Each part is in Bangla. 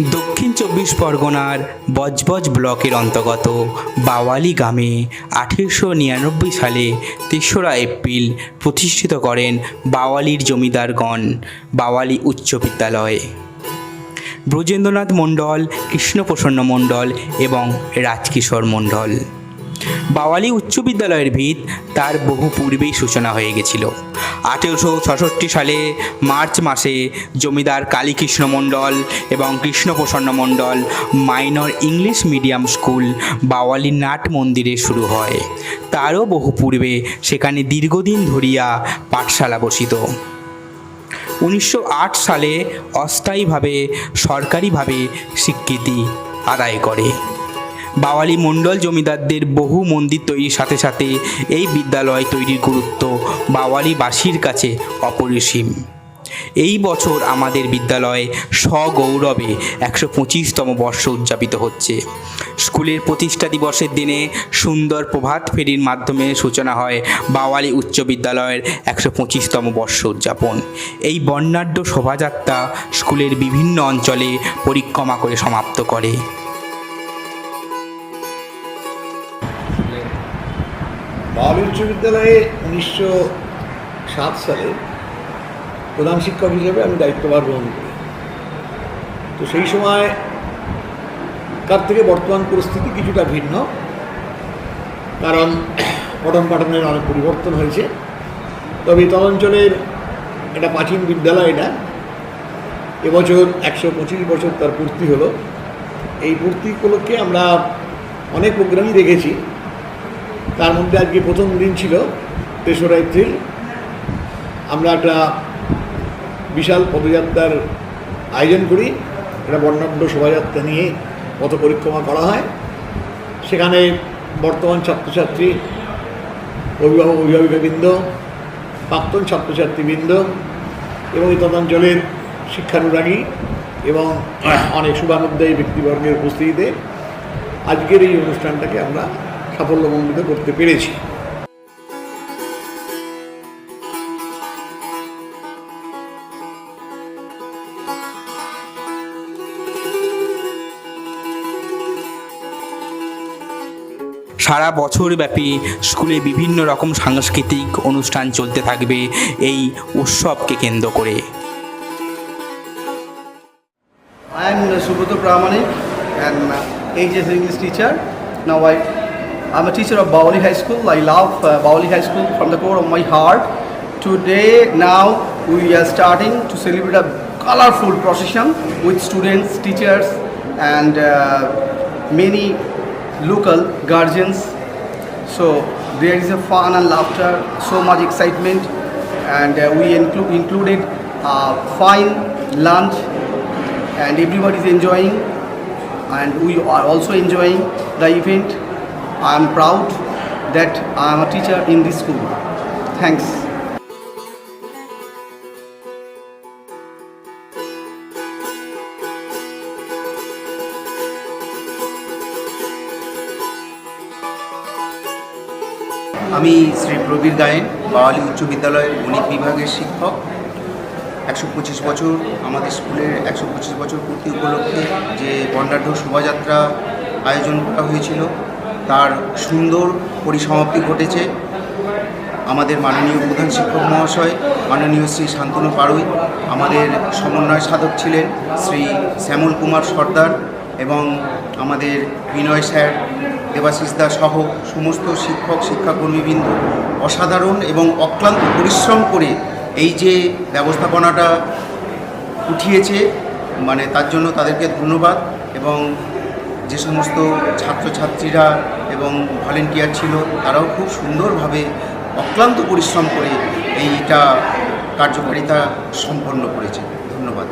দক্ষিণ চব্বিশ পরগনার বজবজ ব্লকের অন্তর্গত বাওয়ালি গ্রামে আঠেরোশো নিরানব্বই সালে তেসরা এপ্রিল প্রতিষ্ঠিত করেন বাওয়ালির জমিদারগণ, বাওয়ালি উচ্চ বিদ্যালয়। ব্রজেন্দ্রনাথ মণ্ডল, কৃষ্ণপ্রসন্ন মণ্ডল এবং রাজকিশোর মণ্ডল। বাওয়ালি উচ্চ বিদ্যালয়ের ভিত তার বহু পূর্বেই সূচনা হয়ে গেছিল। আঠেরোশো ছষট্টি সালে মার্চ মাসে জমিদার কালীকৃষ্ণ মণ্ডল এবং Krishnaprasanna Mandal minor English medium school Bawali nut মন্দিরে শুরু হয়। তারও বহু পূর্বে সেখানে দীর্ঘদিন ধরিয়া পাঠশালা বসিত। উনিশশো আট সালে অস্থায়ীভাবে সরকারিভাবে স্বীকৃতি আদায় করে। বাওয়ালি মণ্ডল জমিদারদের বহু মন্দির তৈরির সাথে সাথে এই বিদ্যালয় তৈরির গুরুত্ব বাওয়ালিবাসীর কাছে অপরিসীম। এই বছর আমাদের বিদ্যালয়ে সগৌরবে একশো পঁচিশতম বর্ষ উদযাপিত হচ্ছে। স্কুলের প্রতিষ্ঠা দিবসের দিনে সুন্দর প্রভাত ফেরির মাধ্যমে সূচনা হয় বাওয়ালি উচ্চ বিদ্যালয়ের একশো পঁচিশতম বর্ষ উদযাপন। এই বর্ণাঢ্য শোভাযাত্রা স্কুলের বিভিন্ন অঞ্চলে পরিক্রমা করে সমাপ্ত করে। বাউল উচ্চ বিদ্যালয়ে উনিশশো সাত সালে প্রধান শিক্ষক হিসেবে আমি দায়িত্বভার গ্রহণ করি। তো সেই সময় তার থেকে বর্তমান পরিস্থিতি কিছুটা ভিন্ন, কারণ পঠন পাঠনের অনেক পরিবর্তন হয়েছে। তবে তদঞ্চলের একটা প্রাচীন বিদ্যালয় এটা। এবছর একশো পঁচিশ বছর তার পূর্তি হলো। এই পূর্তি উপলক্ষে আমরা অনেক প্রোগ্রামই রেখেছি তার মধ্যে আজকে প্রথম দিন ছিল তেসরা এপ্রিল। আমরা একটা বিশাল পদযাত্রার আয়োজন করি। একটা বর্ণাঢ্য শোভাযাত্রা নিয়ে পথ পরিক্রমা করা হয়। সেখানে বর্তমান ছাত্রছাত্রী, অভিভাবক অভিভাবিকাবৃন্দ, প্রাক্তন ছাত্রছাত্রীবৃন্দ এবং তদাঞ্চলের শিক্ষানুরাগী এবং অনেক শুভানুদ্দায়ী ব্যক্তিবর্গের উপস্থিতিতে আজকের এই অনুষ্ঠানটাকে আমরা সাফল্যমণ্ডিত করতে পেরেছি সারা বছর ব্যাপী স্কুলে বিভিন্ন রকম সাংস্কৃতিক অনুষ্ঠান চলতে থাকবে এই উৎসবকে কেন্দ্র করে I am Subroto Pramanik and uh, HS English teacher. Now I, I'm a teacher of Baoli High School. I love uh, High School from the core of my heart. Today, now we are starting to celebrate a colorful procession with students, teachers, and uh, many local guardians. So there is a fun and laughter, so much excitement, and uh, we inclu- included uh, fine lunch and everybody is enjoying and we are also enjoying the event i am proud that i am a teacher in this school. Thanks. আমি শ্রী প্রবীর গায়েন বাওয়ালি উচ্চ বিদ্যালয়ের গণিত বিভাগের শিক্ষক। একশো পঁচিশ বছর আমাদের স্কুলের একশো পঁচিশ বছর পূর্তি উপলক্ষে যে বর্ণাঢ্য শোভাযাত্রা আয়োজন করা হয়েছিল তার সুন্দর পরিসমাপ্তি ঘটেছে। আমাদের মাননীয় প্রধান শিক্ষক মহাশয়, মাননীয় শ্রী শান্তনু পাড়ুই আমাদের সমন্বয় সাধক ছিলেন শ্রী শ্যামল কুমার সর্দার এবং আমাদের বিনয় স্যার, দেবাশিস দা সহ সমস্ত শিক্ষক, শিক্ষাকর্মীবৃন্দ। অসাধারণ এবং অক্লান্ত পরিশ্রম করে এই যে ব্যবস্থাপনাটা উঠিয়েছে মানে তার জন্য তাদেরকে ধন্যবাদ এবং যে সমস্ত ছাত্রছাত্রীরা এবং ভলেন্টিয়ার ছিল, তারাও খুব সুন্দরভাবে অক্লান্ত পরিশ্রম করে এইটা কার্যকারিতা সম্পন্ন করেছে। ধন্যবাদ।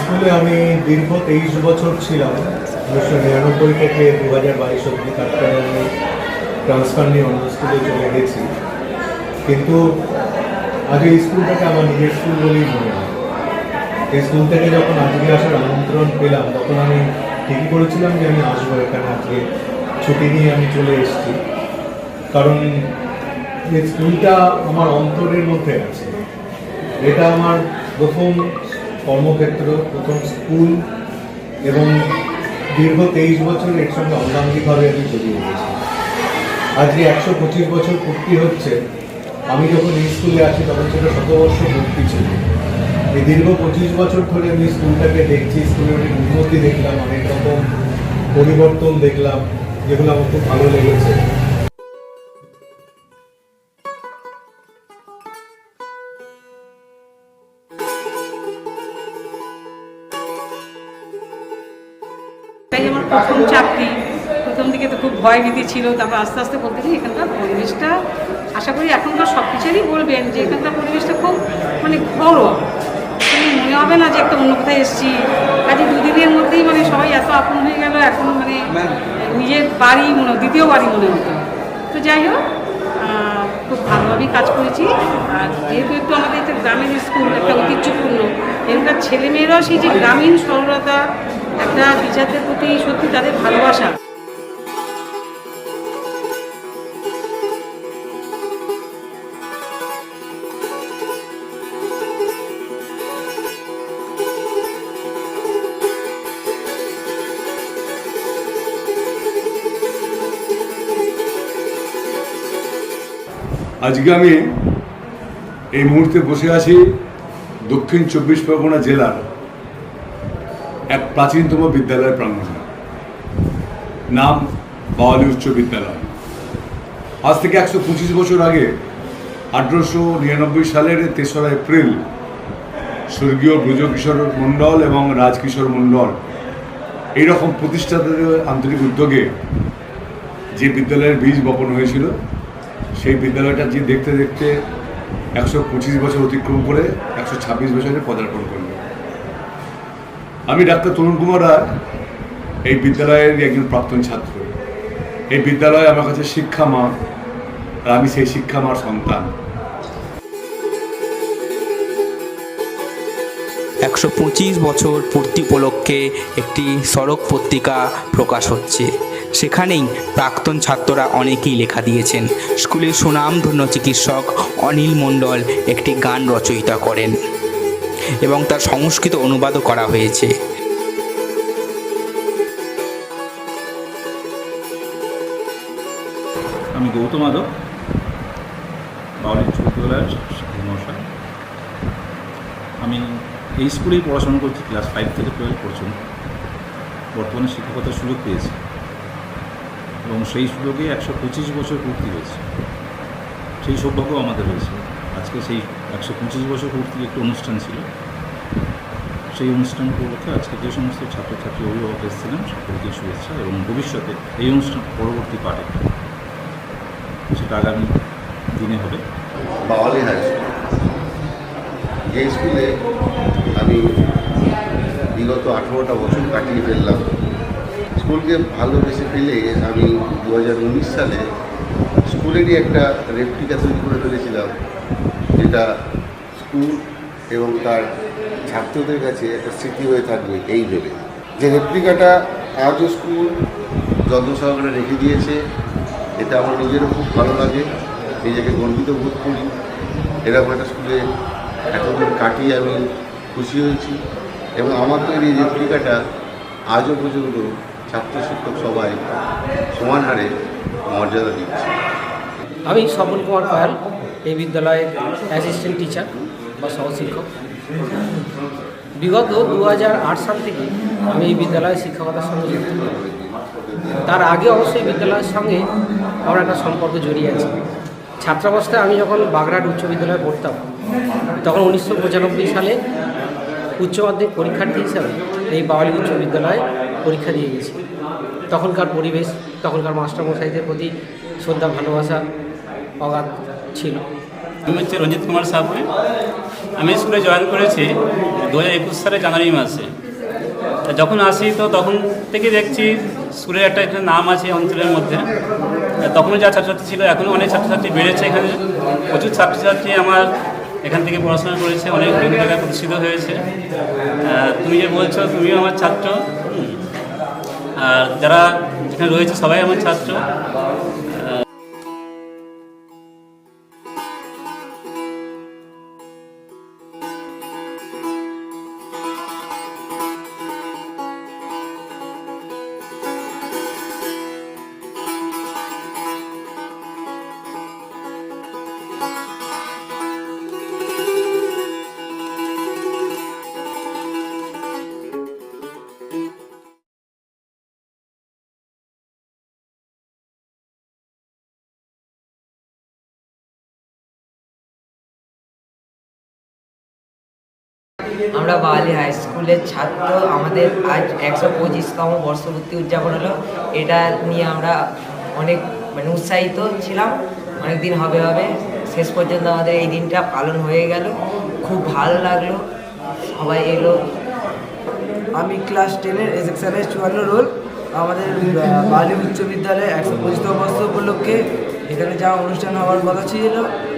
স্কুলে আমি দীর্ঘ তেইশ বছর ছিলাম। উনিশশো নিরানব্বই থেকে দু হাজার বাইশ অব্দি তারপরে আমি ট্রান্সফার নিয়ে অন্য স্কুলে চলে গেছি। কিন্তু আগে এই স্কুলটাকে আমার নিজের স্কুল বলেই মনে হয়। এই স্কুল থেকে যখন আজকে আসার আমন্ত্রণ পেলাম, তখন আমি ঠিকই করেছিলাম যে আমি আসব এখানে আজকে। ছুটি নিয়ে আমি চলে এসেছি। কারণ এই স্কুলটা আমার অন্তরের মধ্যে আছে। এটা আমার প্রথম কর্মক্ষেত্র, প্রথম স্কুল এবং দীর্ঘ তেইশ বছর এর সঙ্গে অঙ্গাঙ্গিকভাবে আমি জড়িয়ে গেছি আজকে একশো পঁচিশ বছর পূর্তি হচ্ছে। আমি যখন এই স্কুলে আসি তখন সেটা শতবর্ষ পূর্তি ছিল। এই দীর্ঘ পঁচিশ বছর ধরে আমি স্কুলটাকে দেখছি স্কুলের অনেক উন্নতি দেখলাম, অনেক রকম পরিবর্তন দেখলাম, যেগুলো আমার খুব ভালো লেগেছে। ভয় ভীতি ছিল তারপর আস্তে আস্তে বলতে চাই এখানকার পরিবেশটা আশা করি এখনকার সব কিছুরই বলবেন যে এখানকার পরিবেশটা খুব মানে ঘরোয়া। মানে মনে হবে না যে একটা অন্য কোথায় এসেছি। কাজে দুদিনের মধ্যেই মানে সবাই এত আপন হয়ে গেল এখন মানে নিজের বাড়ি মনে দ্বিতীয় বাড়ি মনে হতো। তো যাই হোক খুব ভালোভাবেই কাজ করেছি। আর যেহেতু একটু আমাদের একটা গ্রামের স্কুল একটা ঐতিহ্যপূর্ণ এখানকার ছেলেমেয়েরাও সেই যে গ্রামীণ সরলতা একটা টিচারদের প্রতি সত্যি তাদের ভালোবাসা। আজকে আমি এই মুহূর্তে বসে আছি দক্ষিণ চব্বিশ পরগনা জেলার এক প্রাচীনতম বিদ্যালয়ের প্রাঙ্গণে। নাম বাওয়ালি উচ্চ বিদ্যালয়। আজ থেকে একশো পঁচিশ বছর আগে আঠেরোশো নিরানব্বই সালের তেসরা এপ্রিল স্বর্গীয় ব্রজকিশোর মণ্ডল এবং রাজকিশোর মণ্ডল এইরকম প্রতিষ্ঠাতাদের আন্তরিক উদ্যোগে যে বিদ্যালয়ের বীজ বপন হয়েছিল সেই বিদ্যালয়টা যে দেখতে দেখতে একশো পঁচিশ বছর অতিক্রম করে একশো ছাব্বিশ বছরে পদার্পণ করল। আমি ডাক্তার তরুণ কুমার রায়, এই বিদ্যালয়ের একজন প্রাক্তন ছাত্র। এই বিদ্যালয় আমার কাছে শিক্ষা মা, আর আমি সেই শিক্ষা মার সন্তান। একশো পঁচিশ বছর পূর্তি উপলক্ষে একটি সড়ক পত্রিকা প্রকাশ হচ্ছে। সেখানেই প্রাক্তন ছাত্ররা অনেকেই লেখা দিয়েছেন। স্কুলের সুনামধন্য চিকিৎসক অনিল মণ্ডল একটি গান রচয়িতা করেন এবং তার সংস্কৃত অনুবাদও করা হয়েছে। আমি গৌতম মহাশয়। আমি এই স্কুলেই পড়াশোনা করছি, ক্লাস ফাইভ থেকে টুয়েলভ পর্যন্ত। বর্তমানে শিক্ষকতার সুযোগ পেয়েছি। এবং সেই সুযোগে একশো পঁচিশ বছর পূর্তি হয়েছে। সেই সৌভাগ্য আমাদের হয়েছে। আজকে সেই একশো পঁচিশ বছর পূর্তির একটি অনুষ্ঠান ছিল। সেই অনুষ্ঠান উপলক্ষে আজকে যে সমস্ত ছাত্রছাত্রী, অভিভাবক এসেছিলেন, সকলকে শুভেচ্ছা এবং ভবিষ্যতে এই অনুষ্ঠান পরবর্তী পার্টে সেটা আগামী দিনে হবে। Bawali high school. যে স্কুলে আমি বিগত আঠেরোটা বছর কাটিয়ে ফেললাম স্কুলকে ভালোবেসে ফেলে আমি দু হাজার উনিশ সালে স্কুলেরই একটা রেপ্লিকা তৈরি করে ফেলেছিলাম, যেটা স্কুল এবং তার ছাত্রদের কাছে একটা স্মৃতি হয়ে থাকবে এই ভেবে। যে রেপ্লিকাটা আজও স্কুল যত্ন সহকারে রেখে দিয়েছে এটা আমার নিজেরও খুব ভালো লাগে, নিজেকে গর্বিত বোধ করি। এরকম একটা স্কুলে এতদিন কাটিয়ে আমি খুশি হয়েছি এবং আমার তৈরি এই রেপ্লিকাটা আজও পর্যন্ত ছাত্র শিক্ষক সবাই সমান হারে মর্যাদা দিচ্ছে। আমি স্বপন কুমার পায়াল এই বিদ্যালয়ের অ্যাসিস্ট্যান্ট টিচার বা সহশিক্ষক। বিগত দু হাজার আট সাল থেকে আমি এই বিদ্যালয়ে শিক্ষকতার সঙ্গে যুক্ত। তার আগে অবশ্যই বিদ্যালয়ের সঙ্গে আমার একটা সম্পর্ক জড়িয়ে আছে। ছাত্রাবস্থায় আমি যখন বাগড়াট উচ্চ বিদ্যালয়ে পড়তাম, তখন উনিশশো পঁচানব্বই সালে উচ্চ মাধ্যমিক পরীক্ষার্থী হিসাবে এই বাওয়ালি উচ্চ বিদ্যালয়ে পরীক্ষা দিয়ে গেছি। তখনকার পরিবেশ, তখনকার মাস্টারমশাইদের প্রতি শ্রদ্ধা, ভালোবাসা, অগাধ ছিল। আমি হচ্ছে রঞ্জিত কুমার সাহু আমি স্কুলে জয়েন করেছি দু হাজার একুশ সালে জানুয়ারি মাসে। যখন আসি তো তখন থেকে দেখছি স্কুলের একটা একটা নাম আছে অঞ্চলের মধ্যে। তখনও যা ছাত্রছাত্রী ছিল, এখনও অনেক ছাত্রছাত্রী বেড়েছে এখানে। প্রচুর ছাত্রছাত্রী আমার এখান থেকে পড়াশোনা করেছে, অনেক জায়গায় প্রতিষ্ঠিত হয়েছে। তুমি যে বলছো, তুমিও আমার ছাত্র। আর যারা এখানে রয়েছে সবাই আমার ছাত্র। আমরা বাওয়ালি হাই স্কুলের ছাত্র, আমাদের আজ একশো পঁচিশতম বর্ষপূর্তি উদযাপন হলো। এটা নিয়ে আমরা অনেক মানে উৎসাহিত ছিলাম। অনেক দিন হবে হবে, শেষ পর্যন্ত আমাদের এই দিনটা পালন হয়ে গেল। খুব ভালো লাগল। সবাই এলো। আমি ক্লাস টেনের সেকশনের চুয়ান্ন রোল আমাদের বালি উচ্চ বিদ্যালয়ে একশো পঁচিশতম বর্ষ উপলক্ষে এখানে যা অনুষ্ঠান হওয়ার কথা ছিল,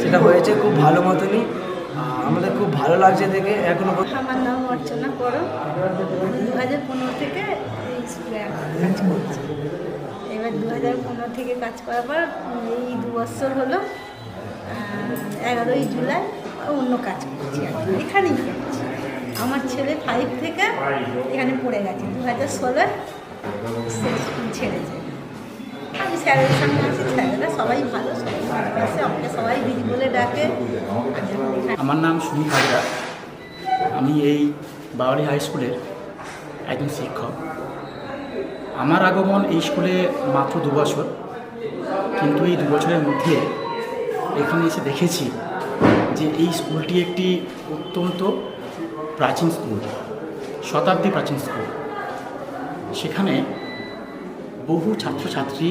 সেটা হয়েছে খুব ভালো মতনই। আমাদের খুব ভালো লাগছে দেখে, এখনও আমার নাম অর্চনা করো। দু হাজার পনেরো থেকে কাজ এবার দু হাজার পনেরো থেকে কাজ করার পর এই দু বছর হলো এগারোই জুলাই অন্য কাজ করছি এখানেই আমার ছেলে ফাইভ থেকে এখানে পড়ে গেছে। দু হাজার ষোলোয় ছেড়েছে আমি স্যারের আছি, স্যারেরা সবাই ভালো আমাকে সবাই দিদি বলে ডাকে। আমার নাম সুনীল হাজরা। আমি এই বাওয়ালি হাই স্কুলের একজন শিক্ষক। আমার আগমন এই স্কুলে মাত্র দু বছর, কিন্তু এই দু বছরের মধ্যে এখানে এসে দেখেছি যে এই স্কুলটি একটি অত্যন্ত প্রাচীন স্কুল, শতাব্দী প্রাচীন স্কুল। সেখানে বহু ছাত্রছাত্রী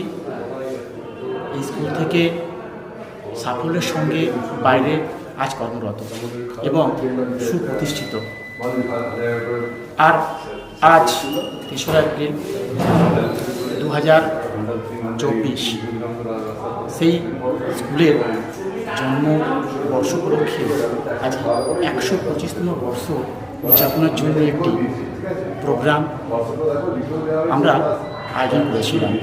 এই স্কুল থেকে সাফল্যের সঙ্গে বাইরে আজ কর্মরত এবং সুপ্রতিষ্ঠিত। আর আজ তেসরা এপ্রিল দু হাজার চব্বিশ, সেই স্কুলের জন্ম বর্ষ উপলক্ষে আজ একশো পঁচিশতম বর্ষ উদযাপনের জন্য একটি প্রোগ্রাম আমরা আয়োজন করেছিলাম